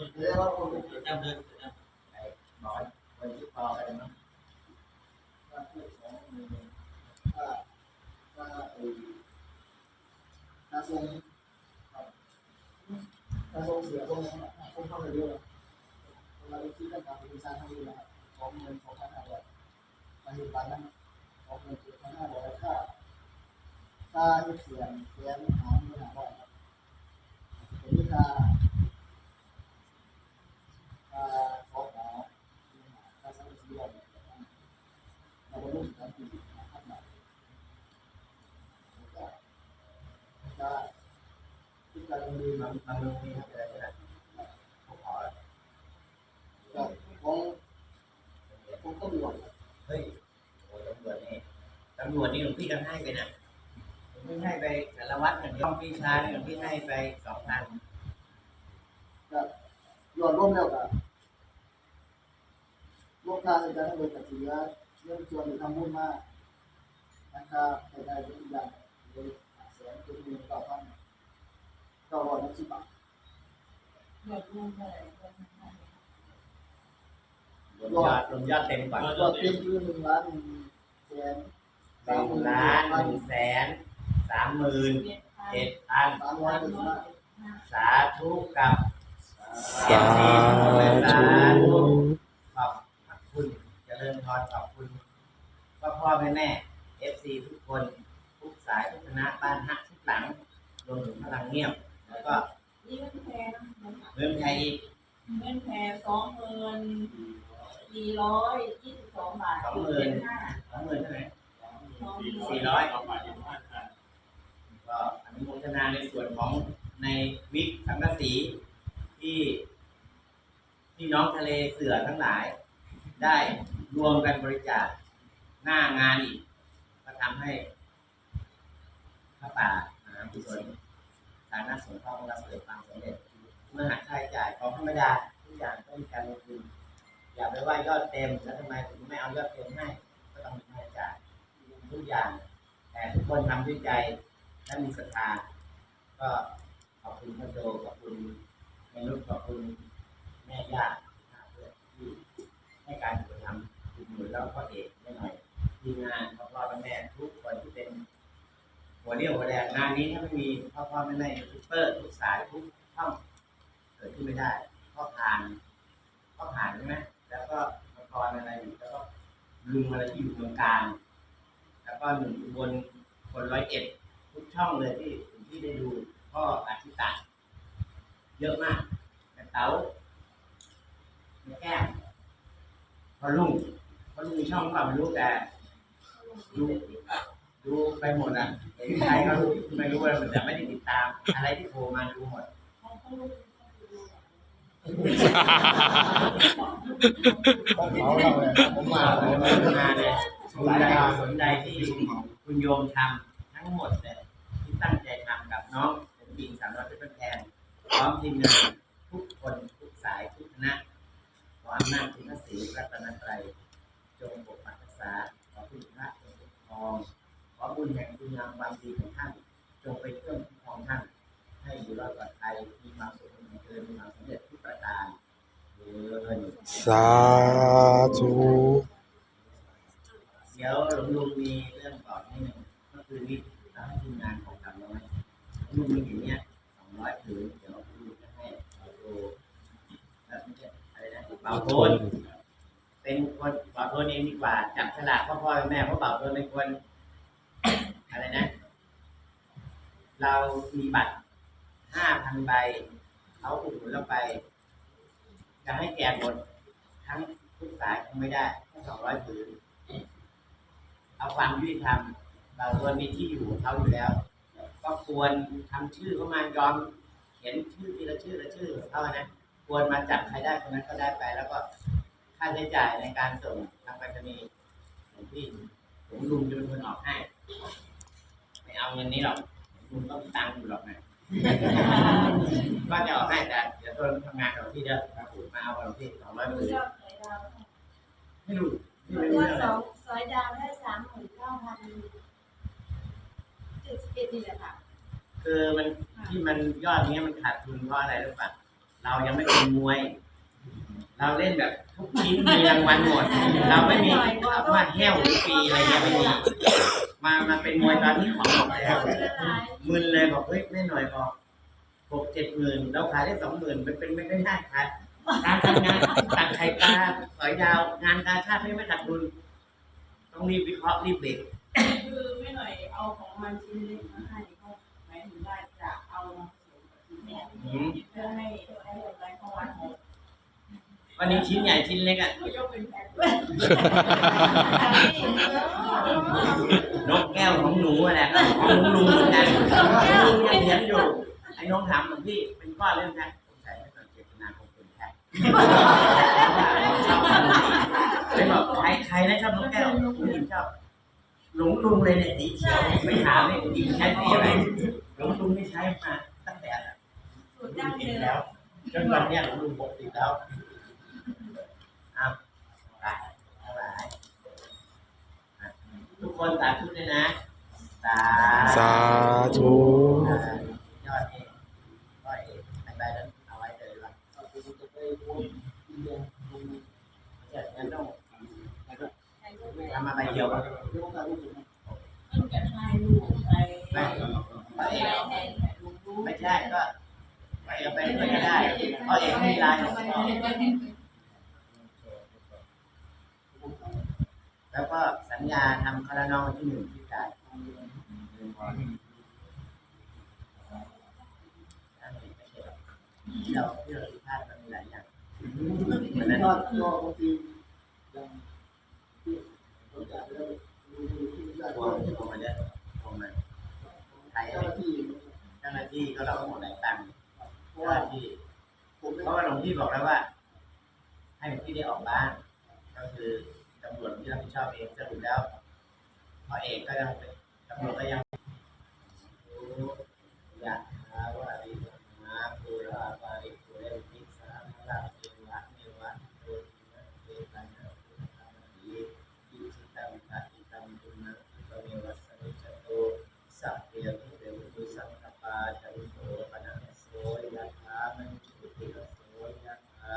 เรียกว่าคนจำเดินจำไอ้บอกให้คนที่ต่อไปมั้งถ้าพูดสองมือถ้าถ้าไอ้ถ้าทรงถ้าทรงเสียตรงนี้คงเข้าไปเยอะเราคิดกันตามเป็นสร้างทั้งนี้นะครับของเงินของพันห้าร้อยปัจจุบันนั้นของเงินเจ็ดพันห้าร้อยค่าค่าเสียงเสียงหาเงินหาร้อยเป็นที่ค่าค่าขอหอค่าสังเกตเราไปรุ่นกันปีนะครับก็ ที่การมีมัมันนมันลงนี่อะไรก็ได้ผมขอก็ของของตำรวจเฮ้ยโอ้ตำรวจนี่ตำรวจนี่หลวงพี่ก็ให้ไปนะผมไม่ให้ไปสารวัตรอย่างเดียวพี่ชายหลวงพี่ให้ไปสองพันก็ยอดร่วมแล้วก็ร่วมการในการให้บริการเสียเรื่องส่วนที่ทำบุญมากนะครับในได้ทุกอย่างเลยแสนเป็นหมื่นเก้าพัน เก้าร้อยหกสิบบาทยอดรวมเท่าไหร่ยอดรวมเท่าไหร่รวมยอดรวมยอดเต็มก่อนยอดเต็มคือหนึ่งล้านหนึ่งแสนหนึ่งล้านหนึ่งแสนสามหมื่นเจ็ดพันเจ็ดพันสามร้อยสามเจ็ดสิบร้อห้ายเจ็ดสิบห้าสาธุกับสาธุขอบคุณเจริญพรขอบคุณพ่อพ่อแม่แม่เอฟซีทุกคน ทุกสายทุกคณะบ้านฮักทุกหลังรวมถึงพลังเงียบ แล้วก็นี่เงินแพงนะเงินไทยอีกเงินแพงสองหมื่นสี่ร้อยยี่สิบสองบาทเจ็ดห้าสองหมื่นเท่าไหร่สองหมื่นสี่ร้อยก็อนุโมทนาในส่วนของในวิกสังกะสีที่ที่น้องทะเลเสือทั้งหลาย ได้รวมกันบริจาคหน้างานอีกก็ทำให้พระป่ามหา กุศลสาธารณสงฆ์เข้ามาเกิดความสำเร็จเมื่อหาค่าใช้จ่ายของธรรมดาทุกอย่างต้องมีการลงทุนอย่าไปว่ายอดเต็มแล้วทำไมถึงไม่เอายอดเต็มให้ก็ต้องมีค่าใช้จ่ายทุกอย่าง แต่ทุกคนทำด้วยใจและมีศรัทธาก็ขอบคุณพระโจขอบคุณแม่นุชขอบคุณแม่ย่าที่ให้การกระทำอุดหนุนแล้วก็เอกไม่หน่อยทีมงานพ่อพ่อและแม่ทุกคนที่เป็น หัวเรี่ยวหัวแรงงานนี้ถ้าไม่มีพ่อพ่อแม่แม่ยูทูบเบอร์ทุกสายทุกช่องเกิดขึ้นไม่ได้พ่อผ่านพ่อผ่านใช่ไหมแล้วก็ละครอะไรอยู่แล้วก็ลุงอะไรที่อยู่เมืองการ แล้วก็หนึ่งบนคนร้อยเอ็ดทุกช่องเลยที่ที่ได้ดูพ่ออธิตาเยอะมากแต่เต๋าแม่แก้มพอลุงพอลุงมีช่องเปล่าไม่รู้แต่ดู ดูไปหมดอะใครก็ไม่รู้เลยแต่ไม่ได้ติดตาม อะไรที่โผล่มาดูหมดเขาเราเลยผมมาผเลยมาเลยสนใจสนใจที่คุณโยมทำทั้งหมดเลยที่ตั้งใจทำกับน้องเป็นจริงสามร้อยเป็นแทนพร้อมทีมงานทุกคนทุกสายทุกคณะขออำนาจคุณพระศรีรัตนตรัยจงปกปักรักษาขอคุณพระจงคุ้มครอง ขอบุญแห่ งามความดีของท่าน จงไปเครื่องคุ้มครองท่าน ให้อยู่รอดปลอดภัยมีความสุขมีเจริญมีความสำเร็จทุกประการสาธุเดี๋ยวหลวงลุงมีเรื่องบอกนิดหนึ่งก็คือนี่เราให้ทีมงานของสามร้อยลุงมีอย่างเนี้ยสองร้อยถือเดี๋ยวลุงจะให้เอาโทแบบนี้อะไรนะเป่าโทนเป็นคนเป่าโทนเองดีกว่าจับฉลากพ่อพ่อแม่เพราะเป่าโทนเป็นคน อะไรนะ เรามีบัตรห้าพันใบเขาอุดหนุนเราไป จะให้แจกหมดทั้งทุกสายคงไม่ได้แค่สองร้อยผืนเอาความยุติธรรมเราควรมีที่อยู่เขาอยู่แล้ว ก็ควรทำชื่อเข้ามายอมเขียนชื่อทีละชื่อละชื่อของเขานะควรมาจับใครได้คนนั้นก็ได้ไป แล้วก็ค่าใช้จ่ายในการส่งทางไปรษณีย์ของพี่ผมลุงจะเป็นคนออกให้ เอาเงินนี้หรอกลุงต้องมีตังค์อยู่หรอกนะก็จะออกให้แต่เดี๋ยวต้นทำงานกับพี่เด้อครับผมมาเอากับพี่สองร้อยหมื่นยอดสอยดาวไม่รู้ไม่ยรู้อดเรื่องสอะไรองสอยดาวได้สามหมื่นเก้าพันเจ็ดสิบเอ็ดนี่แหละค่ะคือมันที่มันยอดเนี้ยมันขาดทุนเพราะอะไรรู้ป่ะเรายังไม่เป็นมวย เราเล่นแบบทุกชิ้นมีรางวัลหมด เราไม่มีว่าแห้วฟรีอะไรเงี้ยไม่มี มามาเป็นมวยตอนนี้ของหมดแล้วมึนเลยบอกเฮ้ยไม่หน่อยบอกหกเจ็ดหมื่นเราขายได้สองหมื่นมันเป็นไม่ได้ครับการทำงานตัดไข่ปลาสอยดาว งานการชาติไม่ไม่ขาดทุนต้องรีบวิเคราะห์รีบเบรกคือไม่หน่อยเอาของมันชิ้นเล็กมาให้เขาหมายถึงว่าจะเอามาผสมกับชิ้นใหญ่อืมเพื่อให้ให้อะไรเข้าวัดหมดวันนี้ชิ้นใหญ่ชิ้นเล็กอะเขายกเป็นแพ็คนกแก้วของหนูอะแหละของลุงเหมือนกันลุงยังเขียนอยู่ไอ้น้องถามหลวงพี่เป็นก้อนเรื่องนะสงสัยไม่ต้องเจตนาของคุณแท้ชอบเลยบอกใครใครนะชอบนกแก้วผมเห็นชอบหลงลุงเลยเนี่ยสีเขียวไม่ถามเลยจริงใช้สีอะไรหลงลุงไม่ใช้มาตั้งแต่สูตรดั้งติเดิดมแล้วจนวันเนี้ยหลงลุงปกติดแล้วอ้าวไปไปทุกคนสาธุเลยนะ สาธุยอดเองก็เองทางใดนั้นเอาไว้เลยว่าเอาไปไปโวยอินเดี๋ยวงั้นต้อาเองไปไม่ไปไม่ใช่ก็ไปเอาไปด้วยก็ได้เพราะเอกมีลายแล้วก็สัญญาทำคารานองที่หนึ่งที่จ่าย ที่เราที่เราพลาดมันมีหลายอย่างวันนั้นยอดยอดบางทียังที่เราจะได้รู้ที่ยอดโทรโทรมาเนี่ยโทรมาใครเจ้าหน้าที่เจ้าหน้าที่ก็เราหมดหลายตังค์เพราะเจ้าหว่าน้าที่ผมเพไม่ราะว่าหลวงพี่บอกแล้วว่า ให้หลวงพี่ได้ออกบ้าน ก็คือตำรวจที่รับผิดชอบเองสรุปแล้วพ่อเอกก็ยังเป็นตำรวจก็ยังอยากหาว่าดีมาปูราบาริปุเรนติสาลาเทวะเนวะโตตินะเตตันนะปุตตะดีอิจิตังปะอิตังตุนะอิปะเมวัสสมิจจโตสัพเพทุเรวตุสังคปาจันโตปนะโสยะถามันจุติระโสยะถา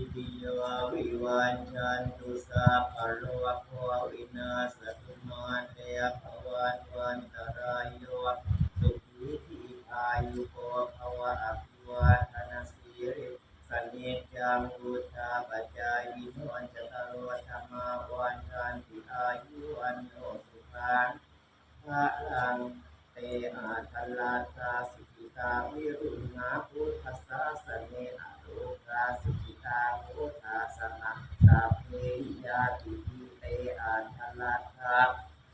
อิติโยวิวันจันตุสัพโลกโควินาศตุมาเตภวันวันตรายโยสุขีทีอายุโกภวะอภิวาทนาสีริสเนจังุทธาปัจจายิโนจตารโอธรรมาวันจันติอายุวันโนสุขังพระลังเตอาทลาตาสุขิตาวิรุณาพุทธสสาสเนอโลกาสุขิ ตาโหทธาสนะสัพเพยาติปิเตอาทัลลาตา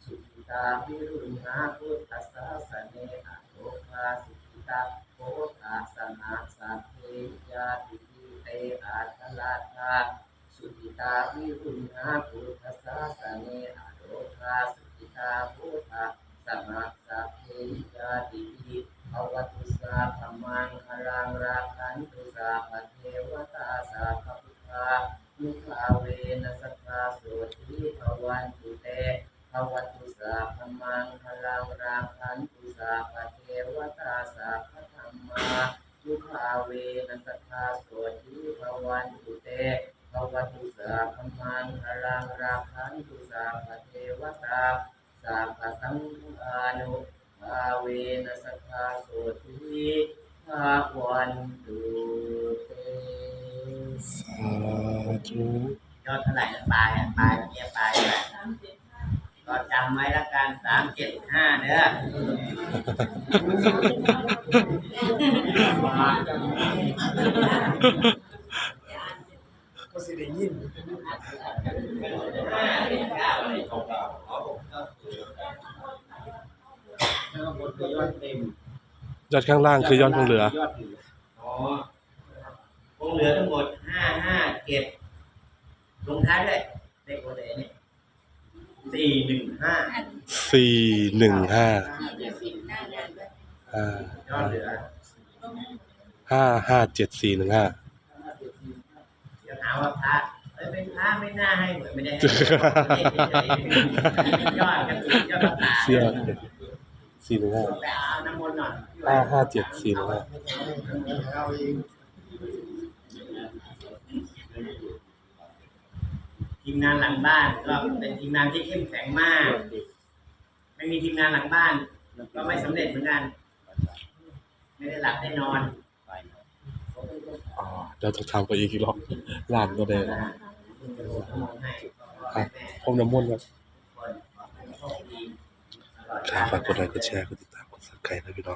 สุขิตาวิรุณาพุทธสสาสเนอโลกาสุขิตาโหทธาสนะสัพเพยาติปิเตอาทัลลาตาสุขิตาวิรุณาพุทธสสาสเนอโลกาสุขิตาโหทาสมัสสะเพยาติปิ วัตุสาธรรมังคลังราคันตุสาปเทวตาสาภพุทธามุขลาเวนัสสทธาโสติภวันตุเตภวัตุสาธรรมังคลังราคันตุสาปเทวตาสาภธรรมามุขลาเวนัสสทธาโสติภวันตุเตภวัตุสาธรรมังคลังราคันตุสาปเทวตาสัพพสังฆานุ ภาเวนัสสะโสติภาวันตุเตสาธุยอดเท่าไหร่นะปลายอะปลายเมื่อกี้ปลายแหละก็จำไว้ละกันสามเจ็ดห้าเด้อก็สิได้ยิน ยอดข้างล่างคือยอดคงเหลือยอดเหลืออ๋อคงเหลือทั้งหมดห้าห้าเจ็ดลงท้ายด้วยเลขโอเลเนี่ยสี่หนึ่งห้าสี่หนึ่งห้าที่เจ็ดสิบหน้างานด้วยห้า ยอดเหลือห้าห้าเจ็ดสี่หนึ่งห้าห้าเจ็ดสี่ห้า เดี๋ยวหาว่าพระเอ้ยเป็นพระไม่น่าให้เหมือนไม่ได้ให้เลขเฉยๆยอดกันยอดกระตาเสี่ย สี่หนึ่งห้าไปเอาน้ำมนต์หน่อยห้าห้าเจ็ดสี่หนึ่งห้าไม่ใช่เอาเองทีมงานหลังบ้านก็เป็นทีมงานที่เข้มแข็งมาก ไม่มีทีมงานหลังบ้าน ก็ไม่สำเร็จเหมือนกัน ไม่ได้หลับได้นอนอ๋อเดี๋ยวต้องทำไปอีกรอบล้านก็ได้นะฮะให้พรมน้ำมนต์ครับ คนโชคดีต